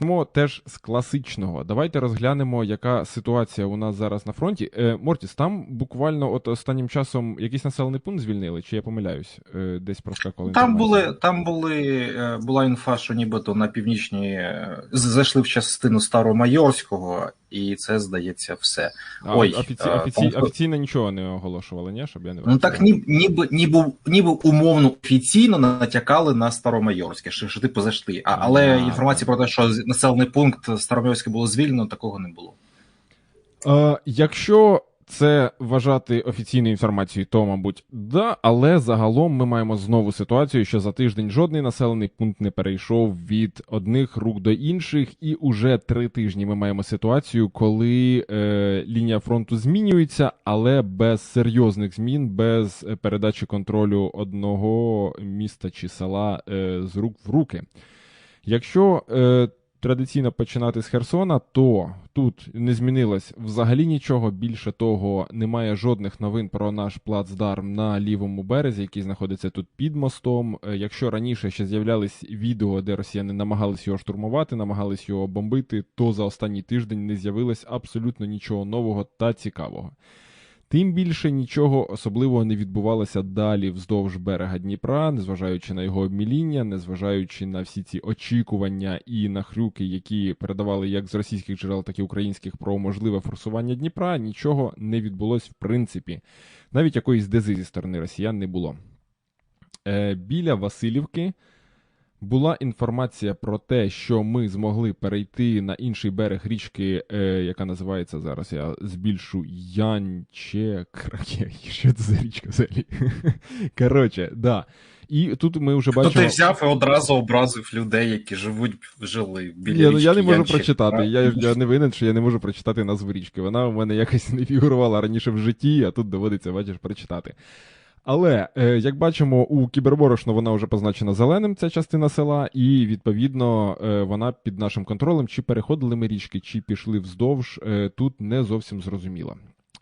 Почнемо теж з класичного. Давайте розглянемо, яка ситуація у нас зараз на фронті. Е, Мортіс, там буквально от останнім часом якийсь населений пункт звільнили, чи я помиляюсь? Е, десь проскакували. Там були, там були, е, була інфа, що нібито на північній е, зайшли в частину Старомайорського, і це здається все. А, Ой, офіці... е, офіці... там- офіційно нічого не оголошували, ні? Щоб я не Ну так ні, ніби, ніби, ніби умовно офіційно натякали на Старомайорське, що, що типу зайшли. А, але А, інформації про те, що населений пункт Старомайорське було звільнено, такого не було. Е, якщо це вважати офіційною інформацією, то, мабуть, да, але загалом ми маємо знову ситуацію, що за тиждень жодний населений пункт не перейшов від одних рук до інших, і уже три тижні ми маємо ситуацію, коли е, лінія фронту змінюється, але без серйозних змін, без передачі контролю одного міста чи села е, з рук в руки. Якщо е, традиційно починати з Херсона, то тут не змінилось взагалі нічого. Більше того, немає жодних новин про наш плацдарм на лівому березі, який знаходиться тут під мостом. Е, Якщо раніше ще з'являлись відео, де росіяни намагались його штурмувати, намагались його бомбити, то за останній тиждень не з'явилось абсолютно нічого нового та цікавого. Тим більше нічого особливого не відбувалося далі вздовж берега Дніпра, незважаючи на його обміління, незважаючи на всі ці очікування і нахрюки, які передавали як з російських джерел, так і українських про можливе форсування Дніпра, нічого не відбулось в принципі. Навіть якоїсь дези зі сторони росіян не було. Е, біля Васильівки була інформація про те, що ми змогли перейти на інший берег річки, е, яка називається зараз. Я збільшу Янче. Краке. Що це за річка взагалі? Коротше, да. І тут ми вже То бачимо. ти взяв і одразу образив людей, які живуть, жили біля ну я не можу Янчик, прочитати. Я, я не винен, що я не можу прочитати назву річки. Вона у мене якось не фігурувала раніше в житті, а тут доводиться, бачиш, прочитати. Але, е, як бачимо, у Кіберборошно вона вже позначена зеленим, ця частина села, і відповідно е, вона під нашим контролем, чи переходили ми річки, чи пішли вздовж, е, тут не зовсім зрозуміло.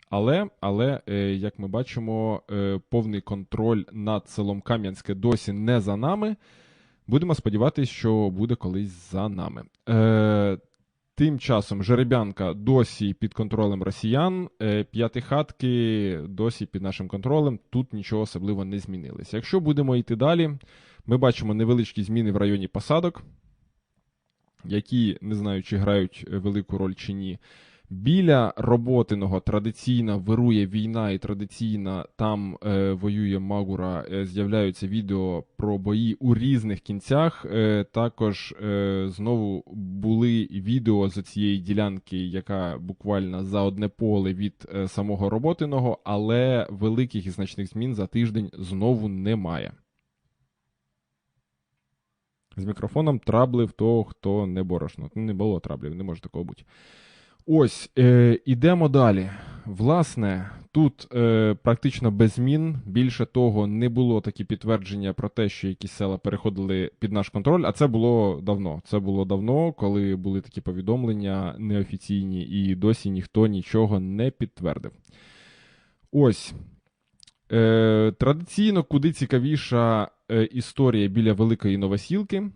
Але, але як ми бачимо, повний контроль над селом Кам'янське досі не за нами. Будемо сподіватися, що буде колись за нами. Тим часом жеребянка досі під контролем росіян, е, п'ятихатки досі під нашим контролем. Тут нічого особливо не змінилося. Якщо будемо йти далі, ми бачимо невеличкі зміни в районі посадок, які не знаю, чи грають велику роль чи ні. Біля роботиного традиційно вирує війна, і традиційно там е, воює Магура. Е, з'являються відео про бої у різних кінцях. Е, також е, знову були відео з цієї ділянки, яка буквально за одне поле від е, самого роботиного, але великих і значних змін за тиждень знову немає. З мікрофоном траблив того, хто не борошно. Не було траблів, не може такого бути. Ось, е, ідемо далі. Власне, тут е, практично без змін. Більше того, не було такі підтвердження про те, що якісь села переходили під наш контроль, а це було давно. Це було давно, коли були такі повідомлення неофіційні, і досі ніхто нічого не підтвердив. Ось. Е, традиційно куди цікавіша е, історія біля Великої Новосілки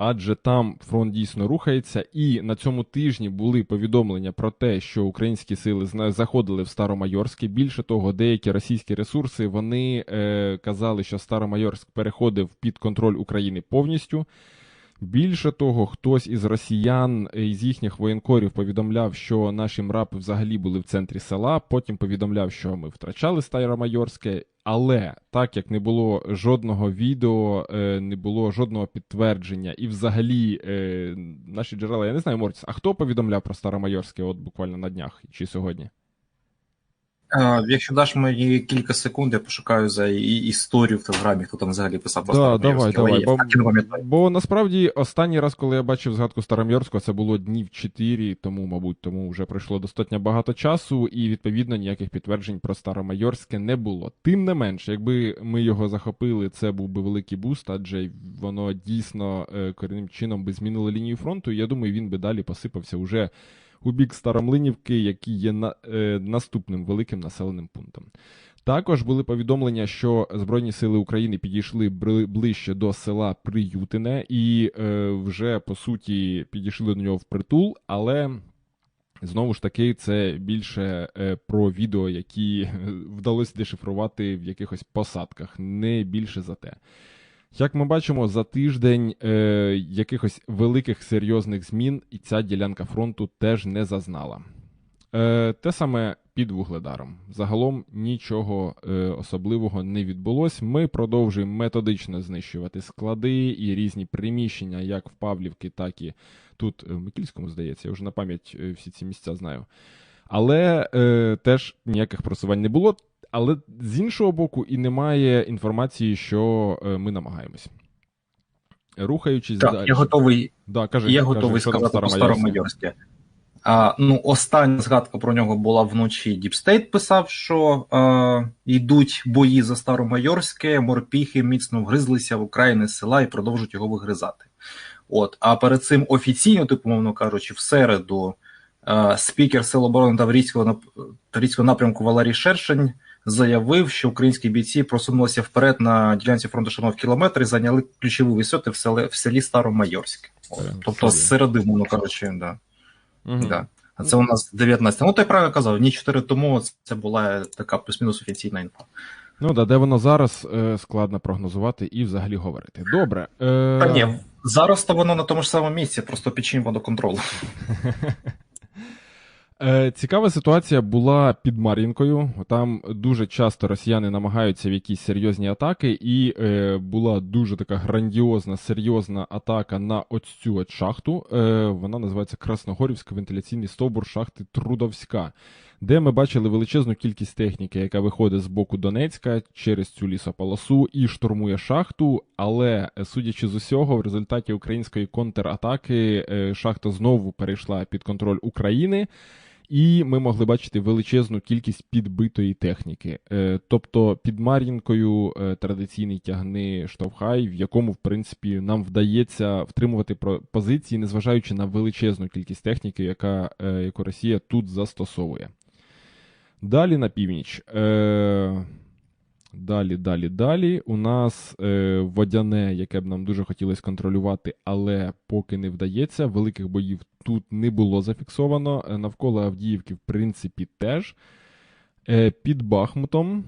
адже там фронт дійсно рухається, і на цьому тижні були повідомлення про те, що українські сили заходили в Старомайорське. Більше того, деякі російські ресурси вони е, казали, що Старомайорськ переходив під контроль України повністю. Більше того, хтось із росіян е, із їхніх воєнкорів повідомляв, що наші мрапи взагалі були в центрі села. Потім повідомляв, що ми втрачали Старомайорське. Але так як не було жодного відео, е, не було жодного підтвердження, і взагалі е, наші джерела, я не знаю, Мортіс, а хто повідомляв про Старомайорське от буквально на днях чи сьогодні? Е, Якщо даш мені кілька секунд, я пошукаю за історію в телеграмі, хто там взагалі писав про Да, давай, давай. Бо, бо насправді останній раз, коли я бачив згадку Старомайорського, це було днів 4, тому, мабуть, тому вже пройшло достатньо багато часу, і відповідно ніяких підтверджень про Старомайорське не було. Тим не менш, якби ми його захопили, це був би великий буст, адже воно дійсно е, корінним чином би змінило лінію фронту. І я думаю, він би далі посипався уже у бік Старомлинівки, який є на, е, наступним великим населеним пунктом. Також були повідомлення, що Збройні сили України підійшли ближче до села Приютине і е, вже по суті підійшли до нього впритул, але знову ж таки це більше е, про відео, які вдалося дешифрувати в якихось посадках, не більше за те. Як ми бачимо, за тиждень е, якихось великих серйозних змін і ця ділянка фронту теж не зазнала. Е, те саме під вугледаром. Загалом нічого е, особливого не відбулось. Ми продовжуємо методично знищувати склади і різні приміщення, як в Павлівці, так і тут в Микільському, здається, я вже на пам'ять е, всі ці місця знаю. Але е, теж ніяких просувань не було. Але з іншого боку, і немає інформації, що е, ми намагаємось. Рухаючись Так, далі. я готовий, Да, кажи, я кажи, готовий сказати про Старомайорське. А, ну, остання згадка про нього була вночі. Діпстейт писав, що е, йдуть бої за Старомайорське, морпіхи міцно вгризлися в окраїни села і продовжують його вигризати. От, а перед цим офіційно, типу, мовно кажучи, в середу спікер Сил оборони Таврійського, Таврійського напрямку Валерій Шершень заявив, що українські бійці просунулися вперед на ділянці фронту шанов кілометр і зайняли ключові висоти в селі, в селі Старомайорське. Е, тобто з середи, мовно кажучи, да. Мгм. Да. А це у нас 19. Ну, ти правильно казав, ні 4 тому це була така плюс-мінус офіційна інфа. Ну да, де воно зараз е, складно прогнозувати і взагалі говорити. Добре. Е... Та ні, зараз то воно на тому ж самому місці, просто під чим водоконтролу. Е, Цікава ситуація була під Мар'їнкою. Там дуже часто росіяни намагаються в якісь серйозні атаки, і е, була дуже така грандіозна, серйозна атака на ось цю от шахту. Е, вона називається Красногорівська вентиляційний стовбур шахти Трудовська, де ми бачили величезну кількість техніки, яка виходить з боку Донецька через цю лісополосу і штурмує шахту. Але е, судячи з усього, в результаті української контратаки е, шахта знову перейшла під контроль України. І ми могли бачити величезну кількість підбитої техніки. Е, тобто під Мар'їнкою е, традиційний тягни штовхай, в якому, в принципі, нам вдається втримувати позиції, незважаючи на величезну кількість техніки, яка, е, яку Росія тут застосовує. Далі на північ. Е, Далі, далі, далі. У нас е, водяне, яке б нам дуже хотілося контролювати, але поки не вдається. Великих боїв тут не було зафіксовано. Е, Навколо Авдіївки, в принципі, теж. Е, Під Бахмутом,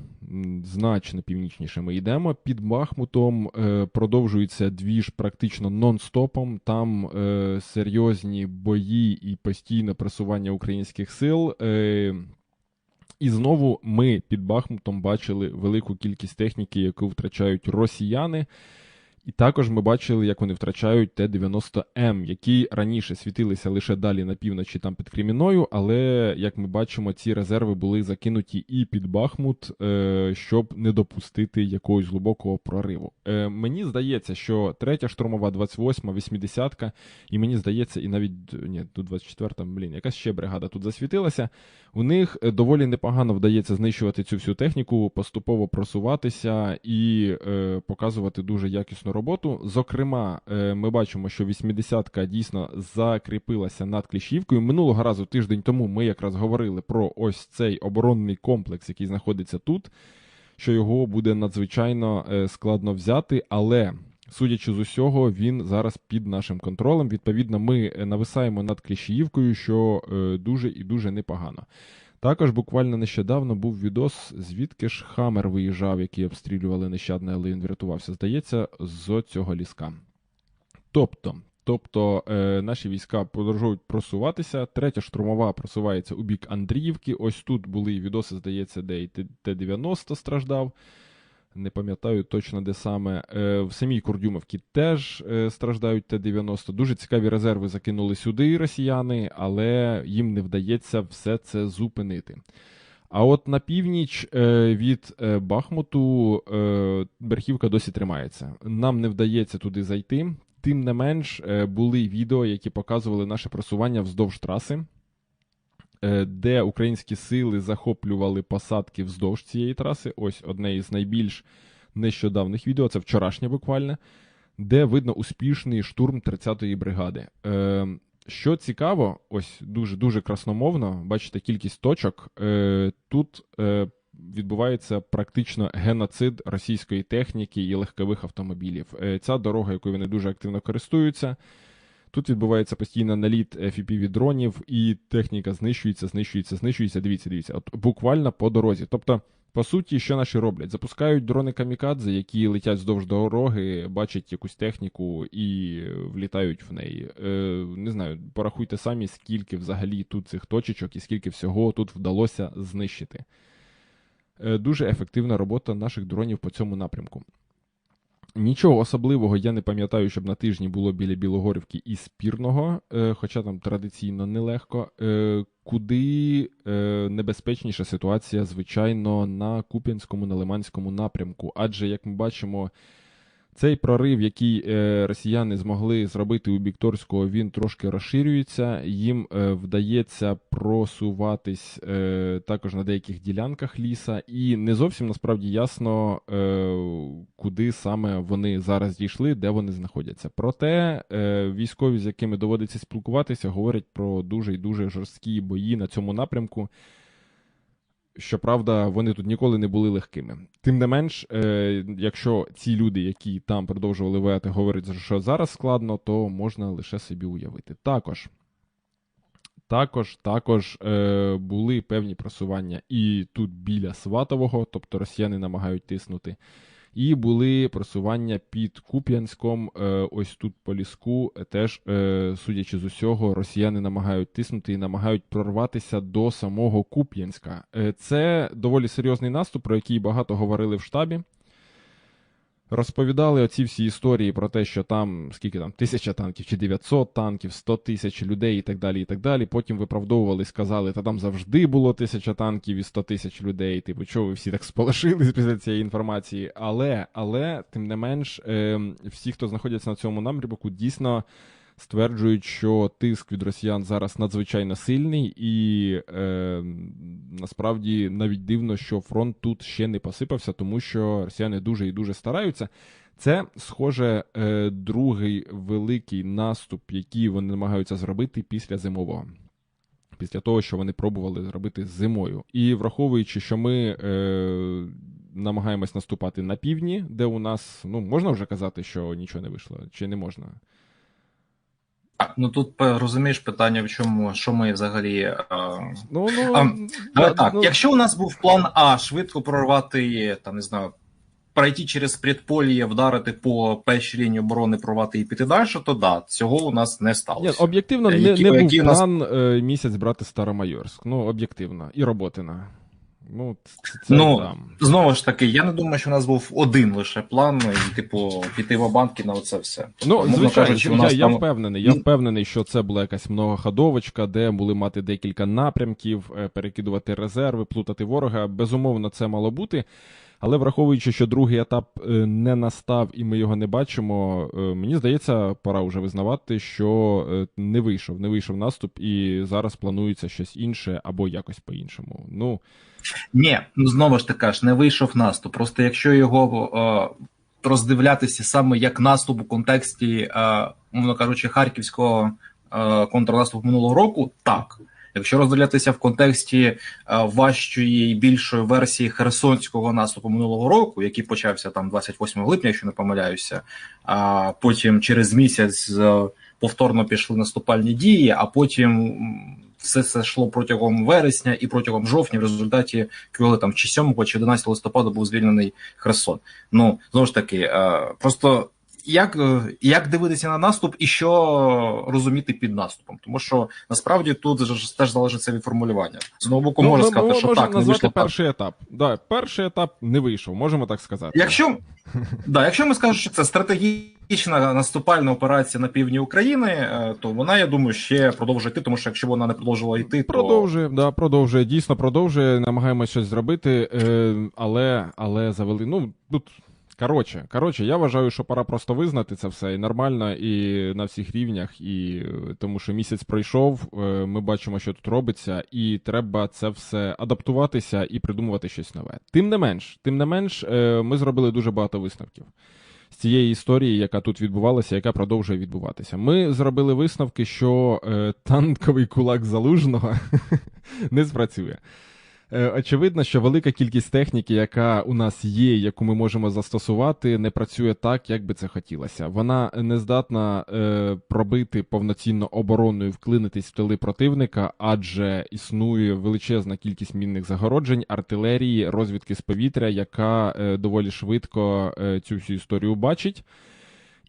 значно північніше ми йдемо. Під Бахмутом е, продовжується двіж практично нон-стопом. Там е, серйозні бої і постійне просування українських сил. Е, і знову ми під Бахмутом бачили велику кількість техніки, яку втрачають росіяни. І також ми бачили, як вони втрачають Т-90М, які раніше світилися лише далі на півночі там під Креміною, але як ми бачимо, ці резерви були закинуті і під Бахмут, е, щоб не допустити якогось глибокого прориву. Е, Мені здається, що третя штурмова, 28-ма, 80-ка, і мені здається, і навіть ні, тут 24-та, блін, якась ще бригада тут засвітилася. У них е, доволі непогано вдається знищувати цю всю техніку, поступово просуватися і показувати дуже роботу. Зокрема, е, ми бачимо, що 80-ка дійсно закріпилася над Кліщівкою. Минулого разу тиждень тому ми якраз говорили про ось цей оборонний комплекс, який знаходиться тут, що його буде надзвичайно е, складно взяти, але. Судячи з усього, він зараз під нашим контролем. Відповідно, ми е, нависаємо над Кліщіївкою, що дуже і дуже непогано. Також буквально нещодавно був відос, звідки ж Хамер виїжджав, який обстрілювали нещадно, але він врятувався, здається, з цього ліска. Тобто, тобто е, наші війська продовжують просуватися. Третя штурмова просувається у бік Андріївки. Ось тут були відоси, здається, де Т- Т-90 страждав. Не пам'ятаю точно, де саме. Е, в самій Курдюмовці теж е, страждають Т-90. Дуже цікаві резерви закинули сюди росіяни, але їм не вдається все це зупинити. А от на північ е, від Бахмуту Берхівка досі тримається. Нам не вдається туди зайти. Тим не менш, були відео, які показували наше просування вздовж траси, де українські сили захоплювали посадки вздовж цієї траси. Ось одне із найбільш нещодавних відео, це вчорашнє буквально, де видно успішний штурм 30-ї бригади. Е, що цікаво, ось дуже дуже красномовно, бачите кількість точок. Е, тут е, відбувається практично геноцид російської техніки і легкових автомобілів. Е, Ця дорога, якою вони дуже активно користуються. Тут відбувається постійно наліт fpv дронів, і техніка знищується, знищується, знищується. Дивіться, дивіться, от буквально по дорозі. Тобто, по суті, що наші роблять? Запускають дрони камікадзе, які летять вздовж дороги, бачать якусь техніку і влітають в неї. Е, Не знаю, порахуйте самі, скільки взагалі тут цих точечок і скільки всього тут вдалося знищити. Е, Дуже ефективна робота наших дронів по цьому напрямку. Нічого особливого я не пам'ятаю, щоб на тижні було біля Білогорівки і спірного, е, хоча там традиційно нелегко. Е, Куди е, небезпечніша ситуація, звичайно, на Куп'янському, на Лиманському напрямку. Адже, як ми бачимо, цей прорив, який е, росіяни змогли зробити у Бікторського, він трошки розширюється. Їм е, вдається просуватись е, також на деяких ділянках ліса, і не зовсім насправді ясно, куди саме вони зараз дійшли, де вони знаходяться. Проте військові, з якими доводиться спілкуватися, говорять про дуже і дуже жорсткі бої на цьому напрямку. Щоправда, вони тут ніколи не були легкими. Тим не менш, е, якщо ці люди, які там продовжували вояти, говорять, що зараз складно, то можна лише собі уявити. Також, також, також е, були певні просування і тут біля Сватового, тобто росіяни намагають тиснути. І були просування під Куп'янськом, е, ось тут по ліску. е, Теж, е, судячи з усього, росіяни намагають тиснути і намагають прорватися до самого Куп'янська. Це доволі серйозний наступ, про який багато говорили в штабі. Розповідали оці всі історії про те, що там скільки там тисяча танків чи 900 танків, 100 тисяч людей і так далі. і так далі. Потім виправдовували, сказали, та там завжди було тисяча танків і 100 тисяч людей. Типу, чого ви всі так сполошились після цієї інформації? Але, але, тим не менш, е, всі, хто знаходяться на цьому напрямку, дійсно. Стверджують, що тиск від росіян зараз надзвичайно сильний, і е, насправді навіть дивно, що фронт тут ще не посипався, тому що росіяни дуже і дуже стараються. Це, схоже, е, другий великий наступ, який вони намагаються зробити після зимового. Після того, що вони пробували зробити зимою. І враховуючи, що ми е, намагаємось наступати на півдні, де у нас, ну, можна вже казати, що нічого не вийшло, чи не можна? Ну тут розумієш питання в чому, що ми взагалі. Е... Ну, ну, А, Давай да, так, ну, якщо у нас був план А швидко прорвати, там не знаю, пройти через предполіє, вдарити по першій лінії оборони, прорвати і піти далі, то да, цього у нас не Ні, сталося. об'єктивно, Е, не, які- не був у нас- план е, місяць брати Старомайорськ. Ну, об'єктивно. І Роботина. Ну, це, це Ну, там. Знову ж таки, я не думаю, що у нас був один лише план, і, типу, піти в банки на оце все. Ну, Умовно звичайно, кажучи, я, я там- впевнений. Я Ну- впевнений, що це була якась многоходовочка, де були мати декілька напрямків, е, перекидувати резерви, плутати ворога. Безумовно, це мало бути. Але враховуючи, що другий етап е, не настав і ми його не бачимо, е, мені здається, пора вже визнавати, що не вийшов, не вийшов наступ, і зараз планується щось інше або якось по-іншому. Ну, Ні, ну знову ж таки ж не вийшов наступ. Просто якщо його е, роздивлятися саме як наступ у контексті, е, умовно кажучи, харківського е, контрнаступу минулого року, так. Якщо роздивлятися в контексті е, важчої і більшої версії херсонського наступу минулого року, який почався там 28 липня, якщо не помиляюся, а потім через місяць е, повторно пішли наступальні дії, а потім все це йшло протягом вересня і протягом жовтня. В результаті коли там чи 7 чи 11 листопада був звільнений Херсон. Ну знову ж таки, е, просто як, е, як дивитися на наступ і що розуміти під наступом, тому що насправді тут ж теж залежить від формулювання. З одного боку, можна ну, сказати, ми що так не вийшло так. перший етап. Да, перший етап не вийшов, можемо так сказати. Якщо, да, якщо ми скажемо, що це стратегічна наступальна операція на півдні України, е, то вона, я думаю, ще продовжує йти, тому що якщо вона не продовжувала йти, то Продовжує, да, продовжує, дійсно продовжує, намагаємося щось зробити, е, але, але завели. Ну, тут. Коротше, коротше, я вважаю, що пора просто визнати це все і нормально, і на всіх рівнях, і е, тому що місяць пройшов, ми бачимо, що тут робиться, і треба це все адаптуватися і придумувати щось нове. Тим не менш, тим не менш, ми зробили дуже багато висновків цієї історії, яка тут відбувалася, яка продовжує відбуватися. Ми зробили висновки, що е, танковий кулак залужного не спрацює. Е, Очевидно, що велика кількість техніки, яка у нас є, яку ми можемо застосувати, не працює так, як би це хотілося. Вона не здатна е, пробити повноцінно обороною, вклинитись в тили противника, адже існує величезна кількість мінних загороджень, артилерії, розвідки з повітря, яка е, доволі швидко е, цю всю історію бачить.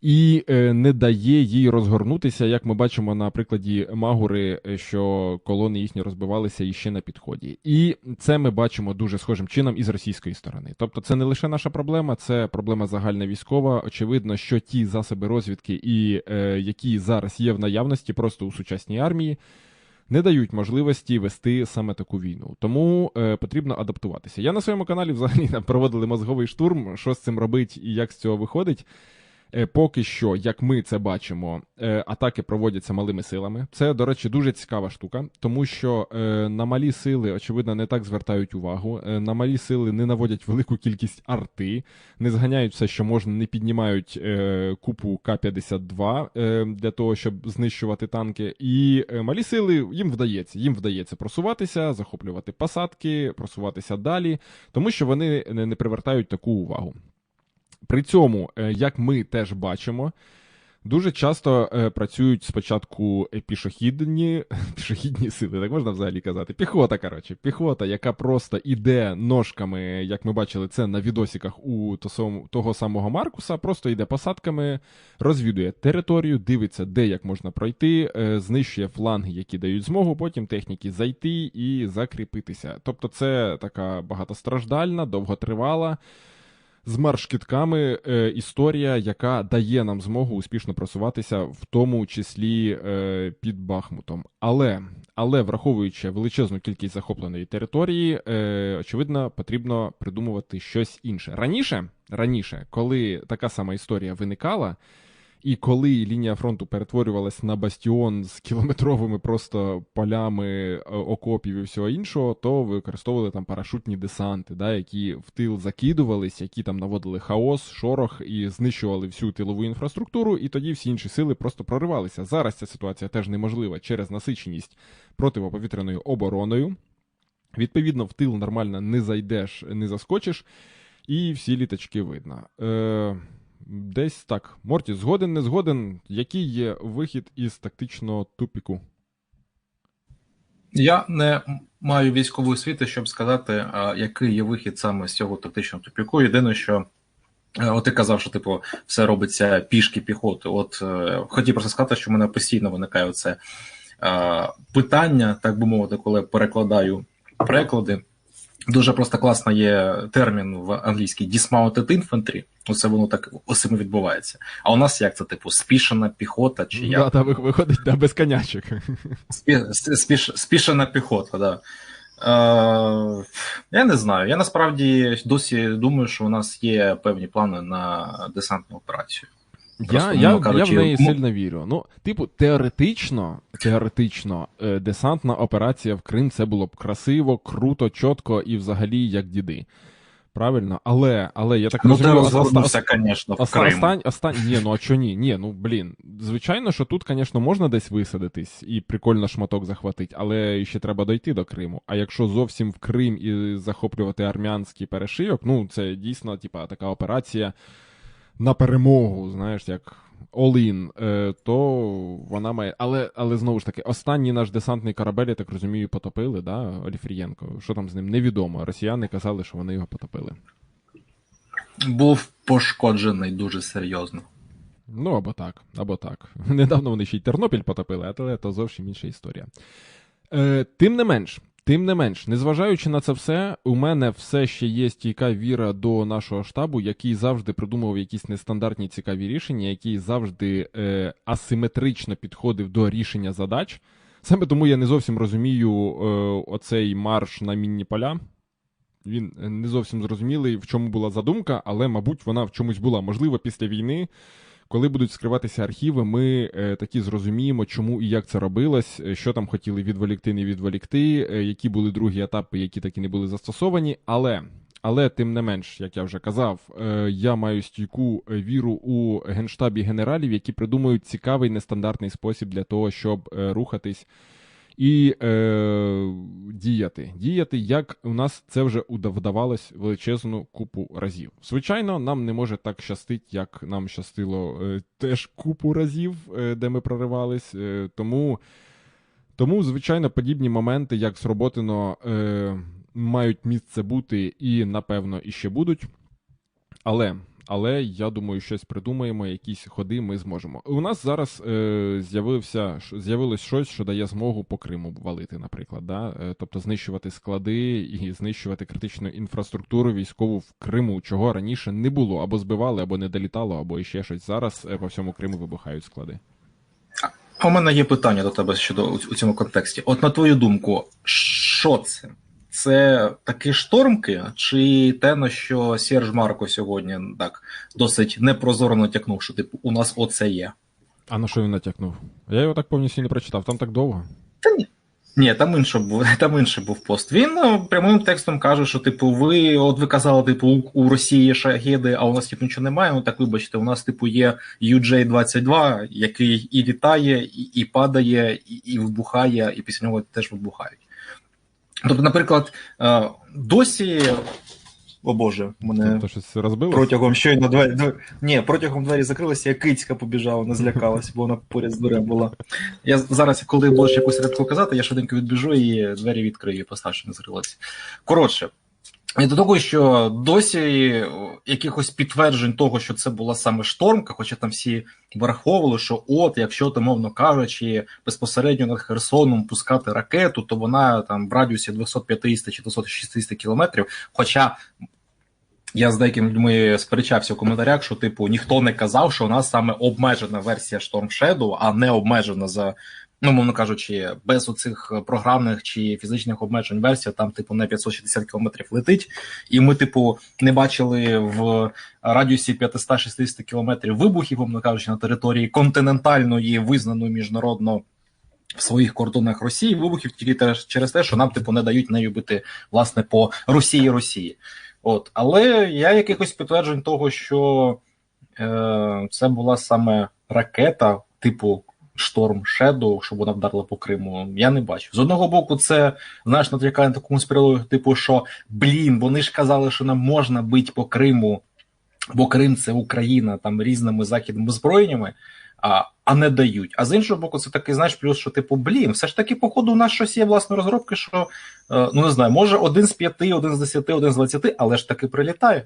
І е, не дає їй розгорнутися, як ми бачимо на прикладі Магури, е, що колони їхні розбивалися іще на підході. І це ми бачимо дуже схожим чином і з російської сторони. Тобто, це не лише наша проблема, це проблема загальна військова. Очевидно, що ті засоби розвідки, і е, які зараз є в наявності, просто у сучасній армії. Не дають можливості вести саме таку війну, тому е, потрібно адаптуватися. Я на своєму каналі взагалі проводили мозговий штурм, що з цим робить і як з цього виходить. Е, Поки що, як ми це бачимо, е, атаки проводяться малими силами. Це, до речі, дуже цікава штука, тому що е, на малі сили, очевидно, не так звертають увагу. На малі сили не наводять велику кількість арти, не зганяють все, що можна, не піднімають купу К-52 е, для того, щоб знищувати танки. І малі сили їм вдається. Їм вдається просуватися, захоплювати посадки, просуватися далі, тому що вони не привертають таку увагу. При цьому, е, як ми теж бачимо, дуже часто е, працюють спочатку е, пішохідні, пішохідні сили, так можна взагалі казати. Піхота, коротше, піхота, яка просто іде ножками, як ми бачили це на відосиках у того самого Маркуса, просто йде посадками, розвідує територію, дивиться, де як можна пройти, знищує фланги, які дають змогу, потім техніки зайти і закріпитися. Тобто, це така багатостраждальна, довготривала з маршкітками е, історія, яка дає нам змогу успішно просуватися, в тому числі е, під Бахмутом. Але, але враховуючи величезну кількість захопленої території, е, очевидно, потрібно придумувати щось інше. Раніше, раніше, коли така сама історія виникала. І коли лінія фронту перетворювалась на бастіон з кілометровими просто полями е, окопів і всього іншого, то використовували там парашутні десанти, да, які в тил закидувались, які там наводили хаос, шорох і знищували всю тилову інфраструктуру, і тоді всі інші сили просто проривалися. Зараз ця ситуація теж неможлива через насиченість противоповітряною обороною. Відповідно, в тил нормально не зайдеш, не заскочиш, і всі літачки видно. Е, Десь так. Морті, згоден, не згоден. Який є вихід із тактичного тупіку? Я не маю військової освіти, щоб сказати, який є вихід саме з цього тактичного тупіку. Єдине, що е, от ти казав, що типу все робиться пішки піхоти. От е, хотів просто сказати, що в мене постійно виникає це питання, так би мовити, коли перекладаю переклади. Дуже просто класно є термін в англійській dismounted infantry. Оце воно так осимо відбувається. А у нас як це, типу, спішена піхота чи як? Да, та виходить да, без конячок. Спі, спіш, спішена піхота, да. Е, я не знаю. Я насправді досі думаю, що у нас є певні плани на десантну операцію. Я, я, ну, я в неї ну- сильно вірю. Ну, типу, теоретично, теоретично, е, десантна операція в Крим це було б красиво, круто, чітко і взагалі як діди. Правильно? Але, але я так Ну, розумію, розгорнувся, звісно, в Крим. Остань, остань... Ні, ну а чо ні? Ні, ну блін. Звичайно, що тут, звісно, можна десь висадитись і прикольно шматок захватити, але ще треба дойти до Криму. А якщо зовсім в Крим і захоплювати армянський перешийок, ну це дійсно, типа, така операція на перемогу, знаєш, як all-in, е, то вона має. Але, але знову ж таки, останній наш десантний корабель, я так розумію, потопили, да, Оліфрієнко. Що там з ним? Невідомо. Росіяни казали, що вони його потопили. Був пошкоджений дуже серйозно. Ну, або так, або так. Недавно вони ще й Тернопіль потопили, але то зовсім інша історія. Е, тим не менш, тим не менш, незважаючи на це все, у мене все ще є стійка віра до нашого штабу, який завжди придумував якісь нестандартні цікаві рішення, який завжди е, асиметрично підходив до рішення задач. Саме тому я не зовсім розумію е, оцей марш на мінні поля. Він е, не зовсім зрозумілий, в чому була задумка, але, мабуть, вона в чомусь була. Можливо, після війни, коли будуть скриватися архіви, ми е, такі зрозуміємо, чому і як це робилось, е, що там хотіли відволікти, не відволікти, е, які були другі етапи, які такі не були застосовані. Але, але тим не менш, як я вже казав, я маю стійку віру у генштабі генералів, які придумують цікавий нестандартний спосіб для того, щоб рухатись і е, діяти. Діяти, як у нас це вже вдавалось величезну купу разів. Звичайно, нам не може так щастить, як нам щастило е, теж купу разів, е, де ми проривались. Е, тому, тому, звичайно, подібні моменти, як зроботино, е, мають місце бути і, напевно, і ще будуть. Але, але я думаю, щось придумаємо, якісь ходи ми зможемо. У нас зараз е, з'явився з'явилось щось, що дає змогу по Криму валити, наприклад, да? е, тобто знищувати склади і знищувати критичну інфраструктуру військову в Криму, чого раніше не було, або збивали, або не долітало, або іще щось. Зараз е, по всьому Криму вибухають склади. У мене є питання до тебе щодо у цьому контексті. От на твою думку, що це? Це такі штормки, чи те, на що Серж Марко сьогодні так досить непрозоро натякнув, що типу у нас оце є? А на що він натякнув? Я його так повністю не прочитав, там так довго. Та ні. Ні, там інше був, там інше був пост. Він ну, прямим текстом каже, що типу, ви от ви казали, типу, у, у Росії є шахеди, а у нас типу нічого немає. Ну так вибачте, у нас типу є UJ-22, який і літає, і, і падає, і, і вибухає, і після нього теж вибухають. Тобто, наприклад, е, досі. О Боже, мене Тобто щось розбилось? протягом щойно двері. Ні, протягом двері закрилися, я кицька побіжала, не злякалась, бо вона поряд з дверем була. Я зараз, коли будеш якусь рядку казати, я швиденько відбіжу і двері відкрию, що не закрилася. Коротше. І до того, що досі якихось підтверджень того, що це була саме штормка, хоча там всі враховували, що от, якщо то, мовно кажучи, безпосередньо над Херсоном пускати ракету, то вона там в радіусі 250 чи 260 кілометрів. Хоча я з деякими людьми сперечався в коментарях, що типу ніхто не казав, що у нас саме обмежена версія Storm Shadow, а не обмежена за, ну мовно кажучи, без оцих програмних чи фізичних обмежень версія, там, типу, не 560 кілометрів летить, і ми, типу, не бачили в радіусі 560 кілометрів вибухів, мовно кажучи, на території континентальної, визнаної міжнародно. В своїх кордонах Росії вибухів тільки через те, що нам типу не дають нею бити власне по Росії Росії. От, але я якихось підтверджень того, що е, це була саме ракета типу Шторм Shadow, щоб вона вдарила по Криму, я не бачу. З одного боку, це знаєш, натякає на таку конспірологію, типу, що блін, вони ж казали, що нам можна бити по Криму, бо Крим це Україна там різними західними зброєннями. А, а не дають. А з іншого боку, це такий, знаєш, плюс, що типу, блін, все ж таки, походу, у нас щось є власної розробки, що е, ну не знаю, може один з п'яти, один з десяти, один з двадцяти, але ж таки прилітає.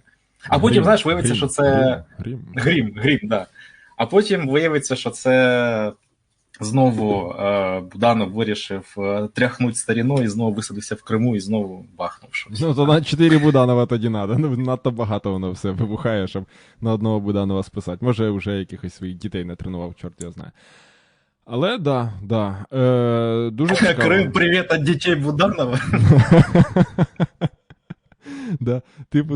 А потім, знаєш, виявиться, грім, що це Грім, грім. грім, грім, да. А потім виявиться, що це знову е, Буданов вирішив е, тряхнути старіну і знову висадився в Криму і знову бахнув щось. Ну, то на 4 Буданова тоді надо. Ну, надто багато воно все вибухає, щоб на одного Буданова списати. Може, вже якихось своїх дітей не тренував, чорт я знаю. Але да, да. Е, дуже цікаво. Крим, привіт від дітей Буданова. да. Типу,